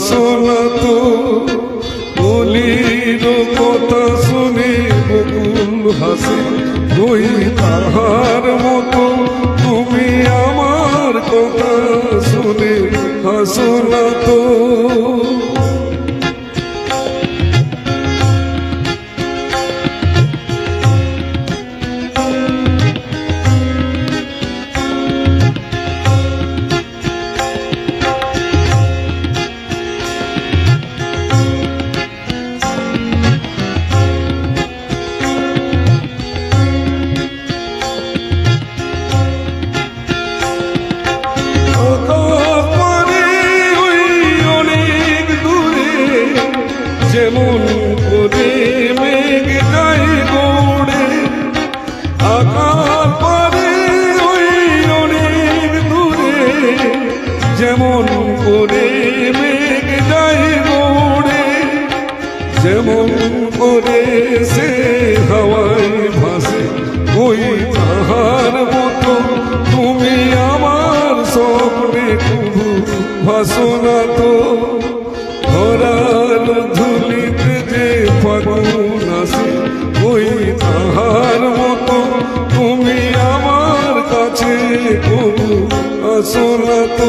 আসো না তো কথা শুনে বকুল হাসে। কই তাহার মতো তুমি আমার কথা শুনে হাসো তো। আকার পারে ওই অনেক যেমন করে মেঘ যায় গৌড়ে যেমন করে সে ভাসে, ওই তাহার মতো তুমি আমার স্বপ্নে ভাসো না তো। আসো না তো।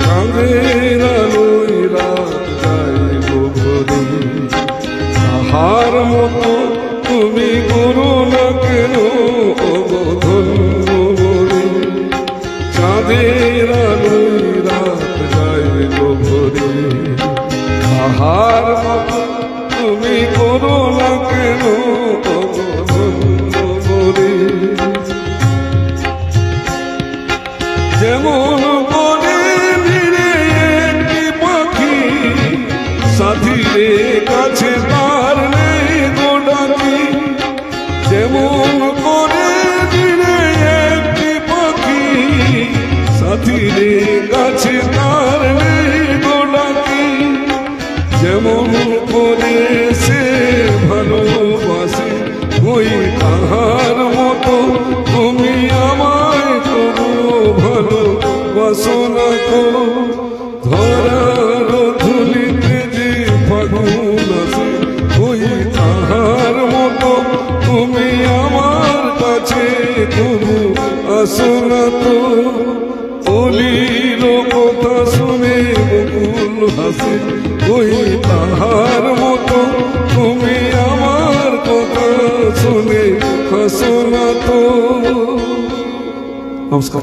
চাঁদের আলোয় রাত যাইব ভরে। তাহার মতো তুমি যেমন করে একটি পাখি, সাথীরে কাছে তার নেই গোডাকি যেমন করে ভিড়ে একটি পাখি, সাথীরে কাছে তার নেই গোডাকি যেমন করে তো ধরার ধুলিতে যে ফাগুন আসে ওই মতো তুমি আমার কাছে তবু আসো না তো অলির কথা শুনে বকুল হাসে। ওই তাহার মতো তুমি আমার কথা শুনে হাসো না তো। নমস্কার।